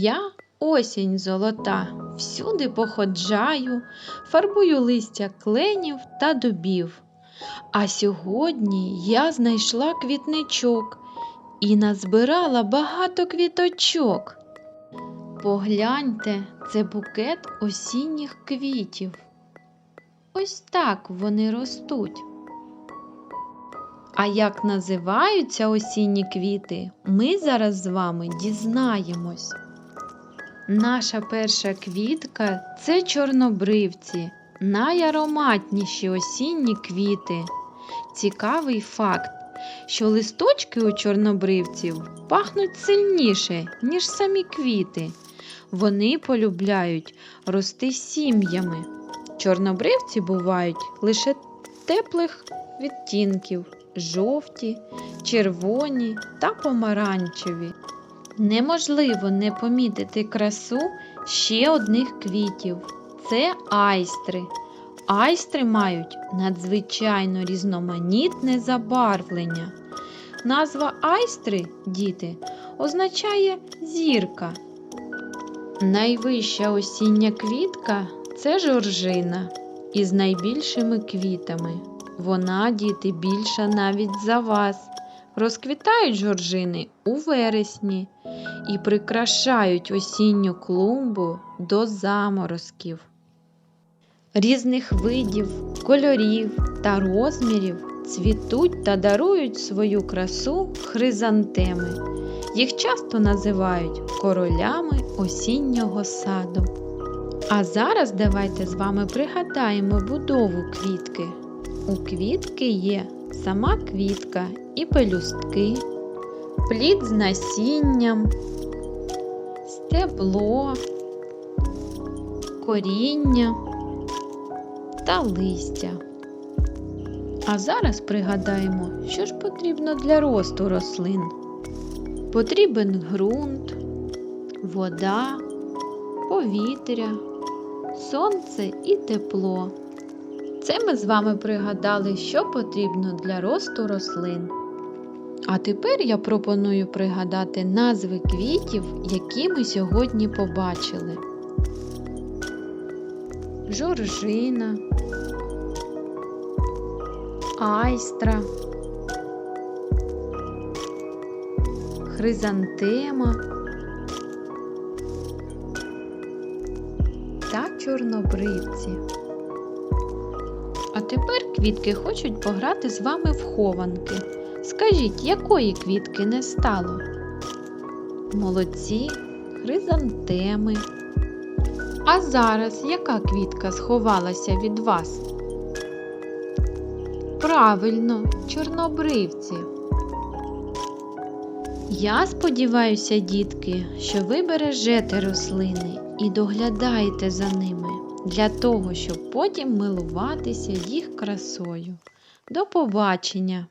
Я осінь золота, всюди походжаю, фарбую листя кленів та дубів. А сьогодні я знайшла квітничок і назбирала багато квіточок. Погляньте, це букет осінніх квітів. Ось так вони ростуть. А як називаються осінні квіти, ми зараз з вами дізнаємось. Наша перша квітка це чорнобривці, найароматніші осінні квіти. Цікавий факт, що листочки у чорнобривців пахнуть сильніше, ніж самі квіти. Вони полюбляють рости сім'ями. Чорнобривці бувають лише теплих відтінків жовті, червоні та помаранчеві. Неможливо не помітити красу ще одних квітів це айстри. Айстри мають надзвичайно різноманітне забарвлення. Назва айстри, діти, означає зірка. Найвища осіння квітка це жоржина із найбільшими квітами. Вона, діти, більша навіть за вас. Розквітають жоржини у вересні і прикрашають осінню клумбу до заморозків. Різних видів, кольорів та розмірів цвітуть та дарують свою красу хризантеми. Їх часто називають королями осіннього саду. А зараз давайте з вами пригадаємо будову квітки. У квітки є сама квітка і пелюстки, плід з насінням, стебло, коріння та листя. А зараз пригадаємо, що ж потрібно для росту рослин. Потрібен ґрунт, вода, повітря, сонце і тепло. Це ми з вами пригадали, що потрібно для росту рослин. А тепер я пропоную пригадати назви квітів, які ми сьогодні побачили. Жоржина, айстра, хризантема та чорнобривці. А тепер квітки хочуть пограти з вами в хованки. Скажіть, якої квітки не стало? Молодці, хризантеми. А зараз яка квітка сховалася від вас? Правильно, чорнобривці. Я сподіваюся, дітки, що ви бережете рослини і доглядаєте за ними для того, щоб потім милуватися їх красою. До побачення!